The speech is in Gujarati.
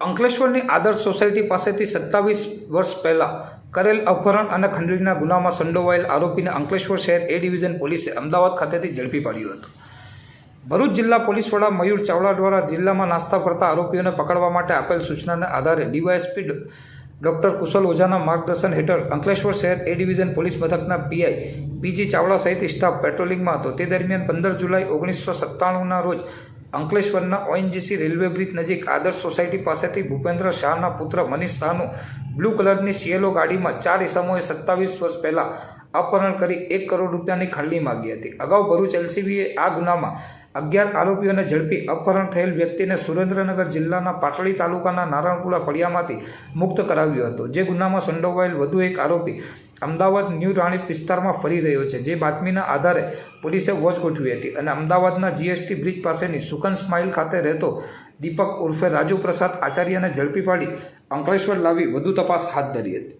અંકલેશ્વરની આદર્શ સોસાયટી પાસેથી સત્તાવીસ વર્ષ પહેલાં કરેલ અપહરણ અને ખંડણીના ગુનામાં સંડોવાયેલ આરોપીને અંકલેશ્વર શહેર એ ડિવિઝન પોલીસે અમદાવાદ ખાતેથી ઝડપી પાડ્યો હતો. ભરૂચ જિલ્લા પોલીસ વડા મયુર ચાવડા દ્વારા જિલ્લામાં નાસ્તા ફરતા આરોપીઓને પકડવા માટે આપેલ સૂચનાના આધારે ડીવાયએસપી ડોક્ટર કુશલ ઓઝાના માર્ગદર્શન હેઠળ અંકલેશ્વર શહેર એ ડિવિઝન પોલીસ મથકના પીઆઈ પીજી ચાવડા સહિત સ્ટાફ પેટ્રોલિંગમાં હતો. તે દરમિયાન પંદર જુલાઈ ઓગણીસો સત્તાણુંના રોજ અંકલેશ્વરના ઓએનજીસી રેલવે બ્રિજ નજીક આદર્શ સોસાયટી પાસેથી ભૂપેન્દ્ર શાહના પુત્ર મનીષ શાહનું બ્લુ કલરની સિયેલો ગાડીમાં ચાર ઇસમોએ સત્તાવીસ વર્ષ પહેલાં અપહરણ કરી એક કરોડ રૂપિયાની ખંડણી માગી હતી. અગાઉ ભરૂચ એલસીબીએ આ ગુનામાં અગિયાર આરોપીઓને ઝડપી અપહરણ થયેલ વ્યક્તિને સુરેન્દ્રનગર જિલ્લાના પાટડી તાલુકાના નારાયણપુરા ફળિયામાંથી મુક્ત કરાવ્યો હતો. જે ગુનામાં સંડોવાયેલ વધુ એક આરોપી અમદાવાદ ન્યૂ રાણીપ વિસ્તારમાં ફરી રહ્યો છે, જે બાતમીના આધારે પોલીસે વોચ ગોઠવી હતી અને અમદાવાદના જીએસટી બ્રિજ પાસેની સુકન સ્માઇલ ખાતે રહેતો દીપક ઉર્ફે રાજુ પ્રસાદ આચાર્યને ઝડપી પાડી અંકલેશ્વર લાવી વધુ તપાસ હાથ ધરી હતી.